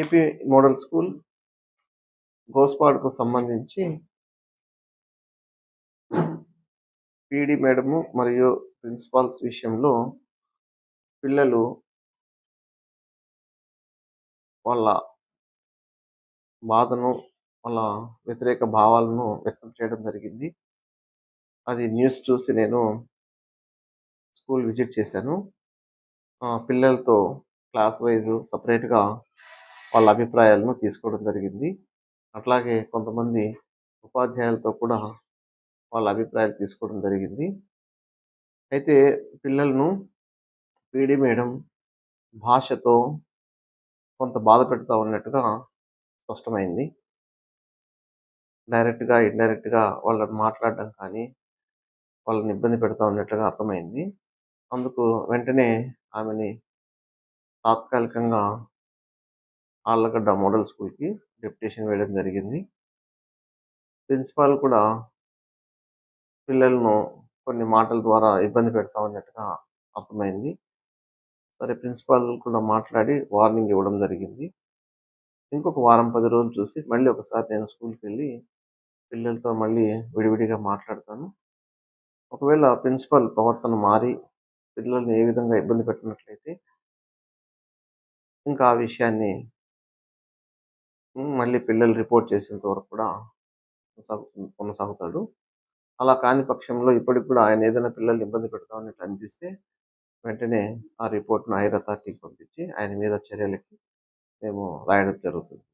AP model school గోస్పాడ్కు సంబంధించి PD madam మరియు principals విషయంలో పిల్లలు వాళ్ళ బాధను వాళ్ళ వ్యతిరేక భావాలను వ్యక్తం చేయడం జరిగింది. అది న్యూస్ చూసి నేను స్కూల్ విజిట్ చేశాను. పిల్లలతో క్లాస్ వైజ్ సపరేట్గా వాళ్ళ అభిప్రాయాలను తీసుకోవడం జరిగింది. అట్లాగే కొంతమంది ఉపాధ్యాయులతో కూడా వాళ్ళ అభిప్రాయాలు తీసుకోవడం జరిగింది. అయితే పిల్లలను పీడి మేడం భాషతో కొంత బాధ పెడతా ఉన్నట్టుగా స్పష్టమైంది. డైరెక్ట్గా ఇండైరెక్ట్గా వాళ్ళని మాట్లాడడం కానీ వాళ్ళని ఇబ్బంది పెడతా ఉన్నట్లుగా అర్థమైంది. అందుకు వెంటనే ఆమెని తాత్కాలికంగా ఆళ్ళగడ్డ మోడల్ స్కూల్కి డెప్యుటేషన్ వేయడం జరిగింది. ప్రిన్సిపాల్ కూడా పిల్లలను కొన్ని మాటల ద్వారా ఇబ్బంది పెడతా ఉన్నట్టుగా అర్థమైంది. సరే ప్రిన్సిపాల్ కూడా మాట్లాడి వార్నింగ్ ఇవ్వడం జరిగింది. ఇంకొక వారం పది రోజులు చూసి మళ్ళీ ఒకసారి నేను స్కూల్కి వెళ్ళి పిల్లలతో మళ్ళీ విడివిడిగా మాట్లాడతాను. ఒకవేళ ప్రిన్సిపల్ ప్రవర్తన మారి పిల్లల్ని ఏ విధంగా ఇబ్బంది పెట్టినట్లయితే ఇంకా ఆ విషయాన్ని మళ్ళీ పిల్లలు రిపోర్ట్ చేసేంత వరకు కూడా కొనసాగు కొనసాగుతాడు. అలా కాని పక్షంలో ఇప్పటికి కూడా ఆయన ఏదైనా పిల్లల్ని ఇబ్బంది పెడతా అనిపిస్తే వెంటనే ఆ రిపోర్ట్ను హైర్ అథారిటీకి పంపించి ఆయన మీద చర్యలకి మేము రాయడం జరుగుతుంది.